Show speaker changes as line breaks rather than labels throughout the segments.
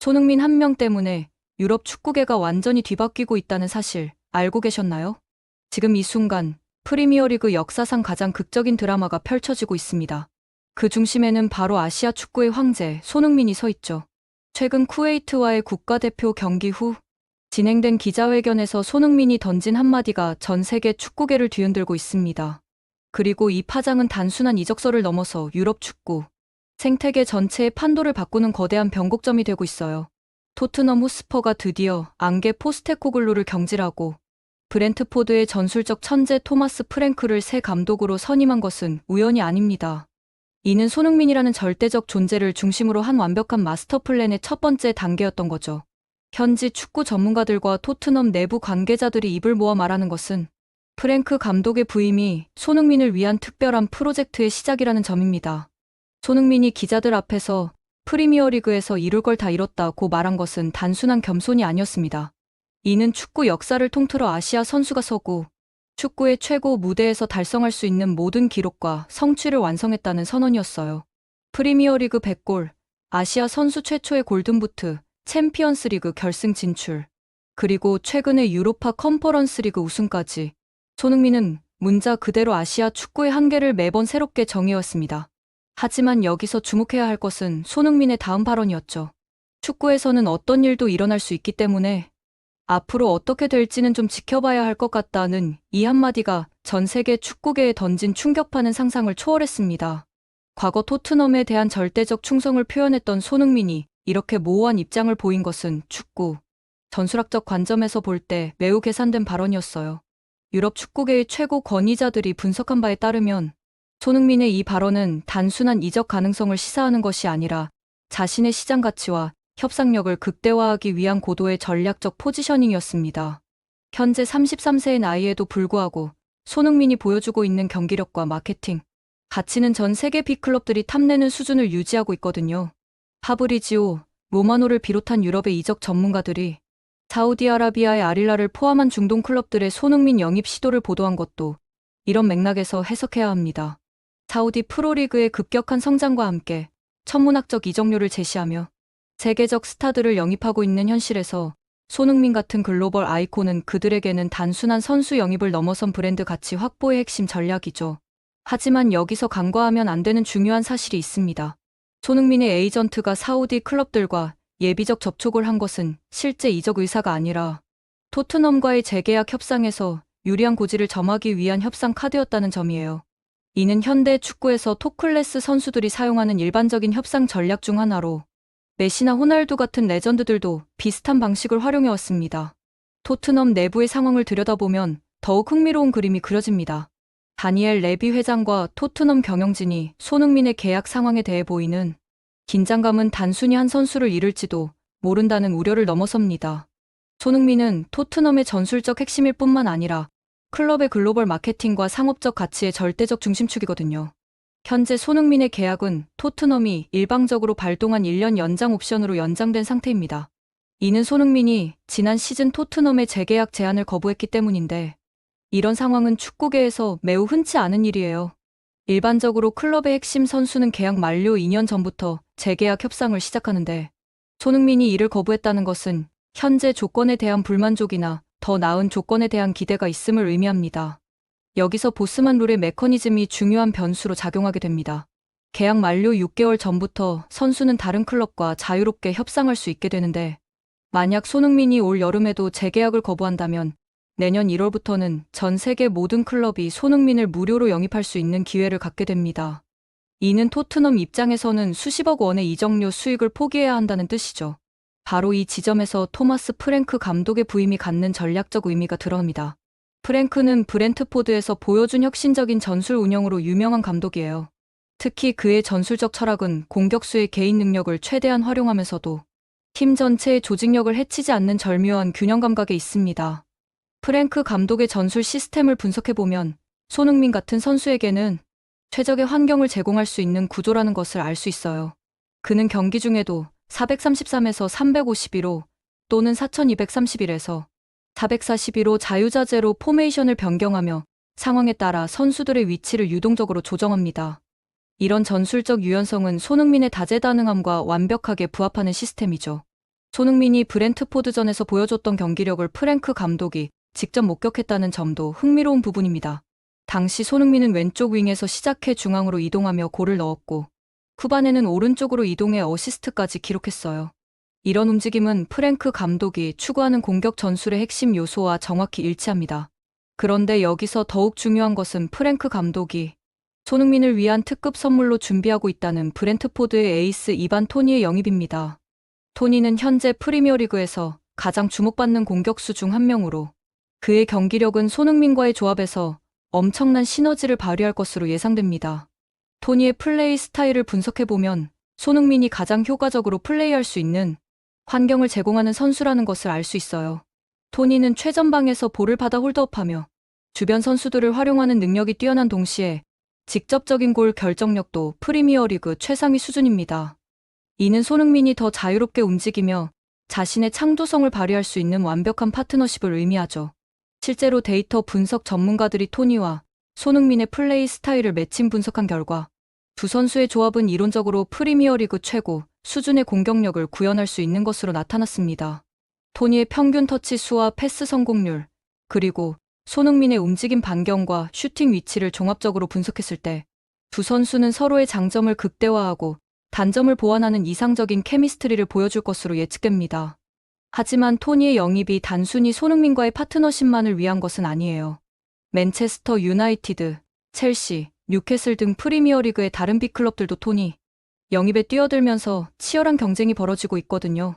손흥민 한 명 때문에 유럽 축구계가 완전히 뒤바뀌고 있다는 사실 알고 계셨나요? 지금 이 순간 프리미어리그 역사상 가장 극적인 드라마가 펼쳐지고 있습니다. 그 중심에는 바로 아시아 축구의 황제 손흥민이 서 있죠. 최근 쿠웨이트와의 국가대표 경기 후 진행된 기자회견에서 손흥민이 던진 한마디가 전 세계 축구계를 뒤흔들고 있습니다. 그리고 이 파장은 단순한 이적설을 넘어서 유럽 축구, 생태계 전체의 판도를 바꾸는 거대한 변곡점이 되고 있어요. 토트넘 호스퍼가 드디어 안게 포스테코글루를 경질하고 브렌트포드의 전술적 천재 토마스 프랭크를 새 감독으로 선임한 것은 우연이 아닙니다. 이는 손흥민이라는 절대적 존재를 중심으로 한 완벽한 마스터 플랜의 첫 번째 단계였던 거죠. 현지 축구 전문가들과 토트넘 내부 관계자들이 입을 모아 말하는 것은 프랭크 감독의 부임이 손흥민을 위한 특별한 프로젝트의 시작이라는 점입니다. 손흥민이 기자들 앞에서 프리미어리그에서 이룰 걸 다 이뤘다고 말한 것은 단순한 겸손이 아니었습니다. 이는 축구 역사를 통틀어 아시아 선수가 서고 축구의 최고 무대에서 달성할 수 있는 모든 기록과 성취를 완성했다는 선언이었어요. 프리미어리그 100골, 아시아 선수 최초의 골든부트, 챔피언스 리그 결승 진출, 그리고 최근의 유로파 컨퍼런스 리그 우승까지 손흥민은 문자 그대로 아시아 축구의 한계를 매번 새롭게 정해왔습니다. 하지만 여기서 주목해야 할 것은 손흥민의 다음 발언이었죠. 축구에서는 어떤 일도 일어날 수 있기 때문에 앞으로 어떻게 될지는 좀 지켜봐야 할 것 같다는 이 한마디가 전 세계 축구계에 던진 충격파는 상상을 초월했습니다. 과거 토트넘에 대한 절대적 충성을 표현했던 손흥민이 이렇게 모호한 입장을 보인 것은 축구, 전술학적 관점에서 볼 때 매우 계산된 발언이었어요. 유럽 축구계의 최고 권위자들이 분석한 바에 따르면 손흥민의 이 발언은 단순한 이적 가능성을 시사하는 것이 아니라 자신의 시장 가치와 협상력을 극대화하기 위한 고도의 전략적 포지셔닝이었습니다. 현재 33세의 나이에도 불구하고 손흥민이 보여주고 있는 경기력과 마케팅, 가치는 전 세계 빅클럽들이 탐내는 수준을 유지하고 있거든요. 파브리지오, 로마노를 비롯한 유럽의 이적 전문가들이 사우디아라비아의 아릴라를 포함한 중동 클럽들의 손흥민 영입 시도를 보도한 것도 이런 맥락에서 해석해야 합니다. 사우디 프로리그의 급격한 성장과 함께 천문학적 이적료를 제시하며 세계적 스타들을 영입하고 있는 현실에서 손흥민 같은 글로벌 아이콘은 그들에게는 단순한 선수 영입을 넘어선 브랜드 가치 확보의 핵심 전략이죠. 하지만 여기서 간과하면 안 되는 중요한 사실이 있습니다. 손흥민의 에이전트가 사우디 클럽들과 예비적 접촉을 한 것은 실제 이적 의사가 아니라 토트넘과의 재계약 협상에서 유리한 고지를 점하기 위한 협상 카드였다는 점이에요. 이는 현대 축구에서 토클래스 선수들이 사용하는 일반적인 협상 전략 중 하나로 메시나 호날두 같은 레전드들도 비슷한 방식을 활용해 왔습니다. 토트넘 내부의 상황을 들여다보면 더욱 흥미로운 그림이 그려집니다. 다니엘 레비 회장과 토트넘 경영진이 손흥민의 계약 상황에 대해 보이는 긴장감은 단순히 한 선수를 잃을지도 모른다는 우려를 넘어섭니다. 손흥민은 토트넘의 전술적 핵심일 뿐만 아니라 클럽의 글로벌 마케팅과 상업적 가치의 절대적 중심축이거든요. 현재 손흥민의 계약은 토트넘이 일방적으로 발동한 1년 연장 옵션으로 연장된 상태입니다. 이는 손흥민이 지난 시즌 토트넘의 재계약 제안을 거부했기 때문인데 이런 상황은 축구계에서 매우 흔치 않은 일이에요. 일반적으로 클럽의 핵심 선수는 계약 만료 2년 전부터 재계약 협상을 시작하는데 손흥민이 이를 거부했다는 것은 현재 조건에 대한 불만족이나 더 나은 조건에 대한 기대가 있음을 의미합니다. 여기서 보스만 룰의 메커니즘이 중요한 변수로 작용하게 됩니다. 계약 만료 6개월 전부터 선수는 다른 클럽과 자유롭게 협상할 수 있게 되는데 만약 손흥민이 올 여름에도 재계약을 거부한다면 내년 1월부터는 전 세계 모든 클럽이 손흥민을 무료로 영입할 수 있는 기회를 갖게 됩니다. 이는 토트넘 입장에서는 수십억 원의 이적료 수익을 포기해야 한다는 뜻이죠. 바로 이 지점에서 토마스 프랭크 감독의 부임이 갖는 전략적 의미가 드러납니다. 프랭크는 브렌트포드에서 보여준 혁신적인 전술 운영으로 유명한 감독이에요. 특히 그의 전술적 철학은 공격수의 개인 능력을 최대한 활용하면서도 팀 전체의 조직력을 해치지 않는 절묘한 균형 감각에 있습니다. 프랭크 감독의 전술 시스템을 분석해보면 손흥민 같은 선수에게는 최적의 환경을 제공할 수 있는 구조라는 것을 알 수 있어요. 그는 경기 중에도 433에서 351호 또는 4231에서 441호 자유자재로 포메이션을 변경하며 상황에 따라 선수들의 위치를 유동적으로 조정합니다. 이런 전술적 유연성은 손흥민의 다재다능함과 완벽하게 부합하는 시스템이죠. 손흥민이 브렌트포드전에서 보여줬던 경기력을 프랭크 감독이 직접 목격했다는 점도 흥미로운 부분입니다. 당시 손흥민은 왼쪽 윙에서 시작해 중앙으로 이동하며 골을 넣었고 후반에는 오른쪽으로 이동해 어시스트까지 기록했어요. 이런 움직임은 프랭크 감독이 추구하는 공격 전술의 핵심 요소와 정확히 일치합니다. 그런데 여기서 더욱 중요한 것은 프랭크 감독이 손흥민을 위한 특급 선물로 준비하고 있다는 브렌트포드의 에이스 이반 토니의 영입입니다. 토니는 현재 프리미어리그에서 가장 주목받는 공격수 중 한 명으로 그의 경기력은 손흥민과의 조합에서 엄청난 시너지를 발휘할 것으로 예상됩니다. 토니의 플레이 스타일을 분석해보면 손흥민이 가장 효과적으로 플레이할 수 있는 환경을 제공하는 선수라는 것을 알 수 있어요. 토니는 최전방에서 볼을 받아 홀드업하며 주변 선수들을 활용하는 능력이 뛰어난 동시에 직접적인 골 결정력도 프리미어리그 최상위 수준입니다. 이는 손흥민이 더 자유롭게 움직이며 자신의 창조성을 발휘할 수 있는 완벽한 파트너십을 의미하죠. 실제로 데이터 분석 전문가들이 토니와 손흥민의 플레이 스타일을 매칭 분석한 결과 두 선수의 조합은 이론적으로 프리미어리그 최고 수준의 공격력을 구현할 수 있는 것으로 나타났습니다. 토니의 평균 터치 수와 패스 성공률, 그리고 손흥민의 움직임 반경과 슈팅 위치를 종합적으로 분석했을 때 두 선수는 서로의 장점을 극대화하고 단점을 보완하는 이상적인 케미스트리를 보여줄 것으로 예측됩니다. 하지만 토니의 영입이 단순히 손흥민과의 파트너십만을 위한 것은 아니에요. 맨체스터 유나이티드, 첼시, 뉴캐슬 등 프리미어리그의 다른 빅클럽들도 토니 영입에 뛰어들면서 치열한 경쟁이 벌어지고 있거든요.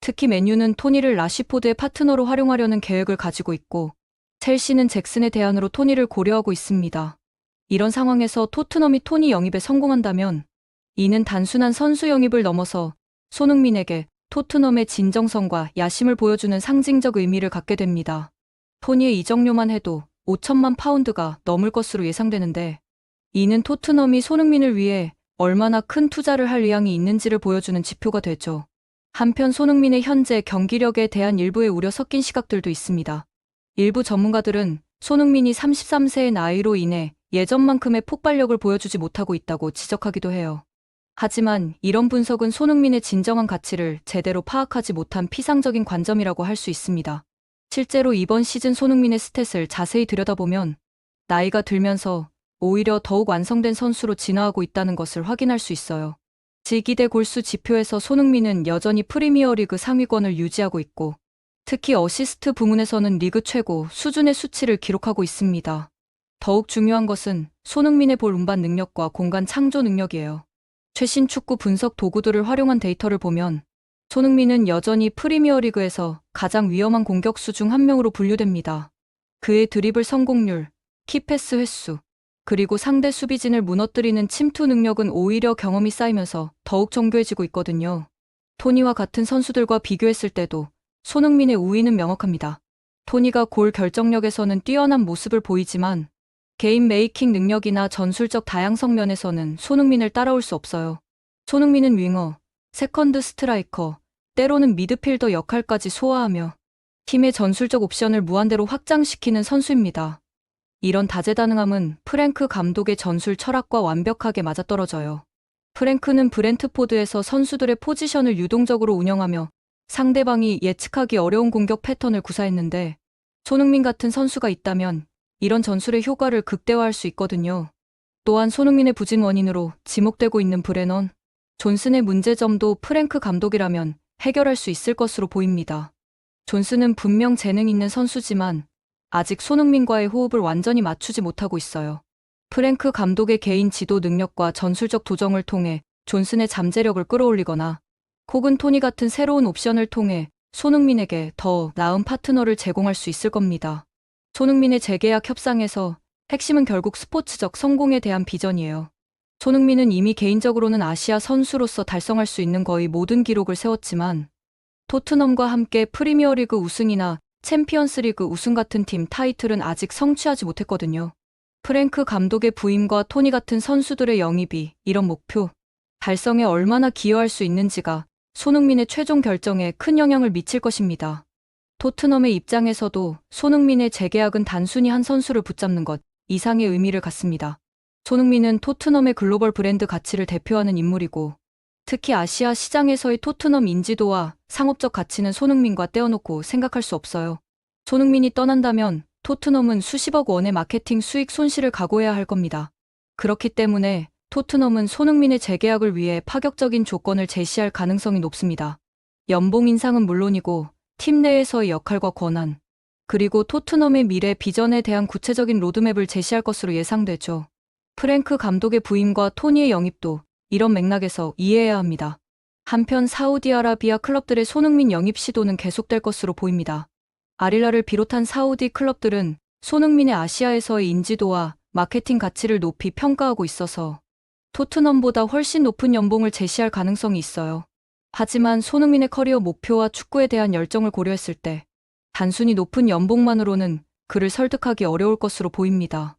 특히 맨유는 토니를 라시포드의 파트너로 활용하려는 계획을 가지고 있고 첼시는 잭슨의 대안으로 토니를 고려하고 있습니다. 이런 상황에서 토트넘이 토니 영입에 성공한다면 이는 단순한 선수 영입을 넘어서 손흥민에게 토트넘의 진정성과 야심을 보여주는 상징적 의미를 갖게 됩니다. 토니의 이적료만 해도 5천만 파운드가 넘을 것으로 예상되는데 이는 토트넘이 손흥민을 위해 얼마나 큰 투자를 할 의향이 있는지를 보여주는 지표가 되죠. 한편 손흥민의 현재 경기력에 대한 일부의 우려 섞인 시각들도 있습니다. 일부 전문가들은 손흥민이 33세의 나이로 인해 예전만큼의 폭발력을 보여주지 못하고 있다고 지적하기도 해요. 하지만 이런 분석은 손흥민의 진정한 가치를 제대로 파악하지 못한 피상적인 관점이라고 할 수 있습니다. 실제로 이번 시즌 손흥민의 스탯을 자세히 들여다보면 나이가 들면서 오히려 더욱 완성된 선수로 진화하고 있다는 것을 확인할 수 있어요. 지기대 골수 지표에서 손흥민은 여전히 프리미어리그 상위권을 유지하고 있고 특히 어시스트 부문에서는 리그 최고 수준의 수치를 기록하고 있습니다. 더욱 중요한 것은 손흥민의 볼 운반 능력과 공간 창조 능력이에요. 최신 축구 분석 도구들을 활용한 데이터를 보면 손흥민은 여전히 프리미어리그에서 가장 위험한 공격수 중 한 명으로 분류됩니다. 그의 드리블 성공률, 키패스 횟수, 그리고 상대 수비진을 무너뜨리는 침투 능력은 오히려 경험이 쌓이면서 더욱 정교해지고 있거든요. 토니와 같은 선수들과 비교했을 때도 손흥민의 우위는 명확합니다. 토니가 골 결정력에서는 뛰어난 모습을 보이지만 개인 메이킹 능력이나 전술적 다양성 면에서는 손흥민을 따라올 수 없어요. 손흥민은 윙어, 세컨드 스트라이커, 때로는 미드필더 역할까지 소화하며 팀의 전술적 옵션을 무한대로 확장시키는 선수입니다. 이런 다재다능함은 프랭크 감독의 전술 철학과 완벽하게 맞아떨어져요. 프랭크는 브렌트포드에서 선수들의 포지션을 유동적으로 운영하며 상대방이 예측하기 어려운 공격 패턴을 구사했는데 손흥민 같은 선수가 있다면 이런 전술의 효과를 극대화할 수 있거든요. 또한 손흥민의 부진 원인으로 지목되고 있는 브레넌, 존슨의 문제점도 프랭크 감독이라면 해결할 수 있을 것으로 보입니다. 존슨은 분명 재능 있는 선수지만 아직 손흥민과의 호흡을 완전히 맞추지 못하고 있어요. 프랭크 감독의 개인 지도 능력과 전술적 도정을 통해 존슨의 잠재력을 끌어올리거나 혹은 토니 같은 새로운 옵션을 통해 손흥민에게 더 나은 파트너를 제공할 수 있을 겁니다. 손흥민의 재계약 협상에서 핵심은 결국 스포츠적 성공에 대한 비전이에요. 손흥민은 이미 개인적으로는 아시아 선수로서 달성할 수 있는 거의 모든 기록을 세웠지만 토트넘과 함께 프리미어리그 우승이나 챔피언스리그 우승 같은 팀 타이틀은 아직 성취하지 못했거든요. 프랭크 감독의 부임과 토니 같은 선수들의 영입이 이런 목표 달성에 얼마나 기여할 수 있는지가 손흥민의 최종 결정에 큰 영향을 미칠 것입니다. 토트넘의 입장에서도 손흥민의 재계약은 단순히 한 선수를 붙잡는 것 이상의 의미를 갖습니다. 손흥민은 토트넘의 글로벌 브랜드 가치를 대표하는 인물이고 특히 아시아 시장에서의 토트넘 인지도와 상업적 가치는 손흥민과 떼어놓고 생각할 수 없어요. 손흥민이 떠난다면 토트넘은 수십억 원의 마케팅 수익 손실을 각오해야 할 겁니다. 그렇기 때문에 토트넘은 손흥민의 재계약을 위해 파격적인 조건을 제시할 가능성이 높습니다. 연봉 인상은 물론이고 팀 내에서의 역할과 권한, 그리고 토트넘의 미래 비전에 대한 구체적인 로드맵을 제시할 것으로 예상되죠. 프랭크 감독의 부임과 토니의 영입도 이런 맥락에서 이해해야 합니다. 한편 사우디아라비아 클럽들의 손흥민 영입 시도는 계속될 것으로 보입니다. 아릴라를 비롯한 사우디 클럽들은 손흥민의 아시아에서의 인지도와 마케팅 가치를 높이 평가하고 있어서 토트넘보다 훨씬 높은 연봉을 제시할 가능성이 있어요. 하지만 손흥민의 커리어 목표와 축구에 대한 열정을 고려했을 때 단순히 높은 연봉만으로는 그를 설득하기 어려울 것으로 보입니다.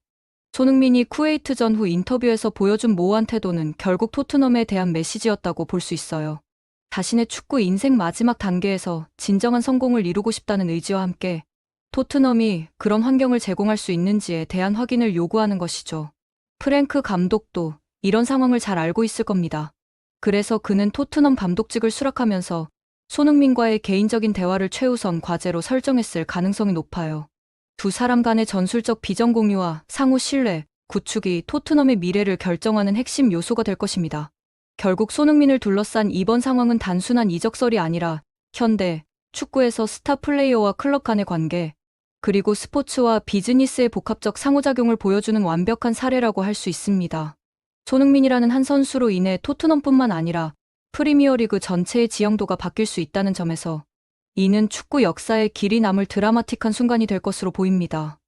손흥민이 쿠웨이트 전후 인터뷰에서 보여준 모호한 태도는 결국 토트넘에 대한 메시지였다고 볼 수 있어요. 자신의 축구 인생 마지막 단계에서 진정한 성공을 이루고 싶다는 의지와 함께 토트넘이 그런 환경을 제공할 수 있는지에 대한 확인을 요구하는 것이죠. 프랭크 감독도 이런 상황을 잘 알고 있을 겁니다. 그래서 그는 토트넘 감독직을 수락하면서 손흥민과의 개인적인 대화를 최우선 과제로 설정했을 가능성이 높아요. 두 사람 간의 전술적 비전 공유와 상호 신뢰, 구축이 토트넘의 미래를 결정하는 핵심 요소가 될 것입니다. 결국 손흥민을 둘러싼 이번 상황은 단순한 이적설이 아니라 현대, 축구에서 스타 플레이어와 클럽 간의 관계, 그리고 스포츠와 비즈니스의 복합적 상호작용을 보여주는 완벽한 사례라고 할 수 있습니다. 손흥민이라는 한 선수로 인해 토트넘뿐만 아니라 프리미어리그 전체의 지형도가 바뀔 수 있다는 점에서 이는 축구 역사에 길이 남을 드라마틱한 순간이 될 것으로 보입니다.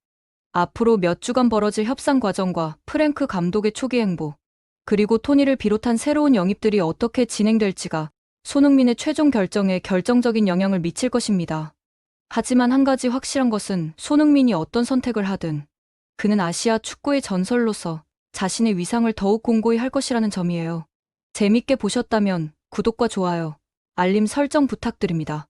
앞으로 몇 주간 벌어질 협상 과정과 프랭크 감독의 초기 행보, 그리고 토니를 비롯한 새로운 영입들이 어떻게 진행될지가 손흥민의 최종 결정에 결정적인 영향을 미칠 것입니다. 하지만 한 가지 확실한 것은 손흥민이 어떤 선택을 하든 그는 아시아 축구의 전설로서 자신의 위상을 더욱 공고히 할 것이라는 점이에요. 재밌게 보셨다면 구독과 좋아요, 알림 설정 부탁드립니다.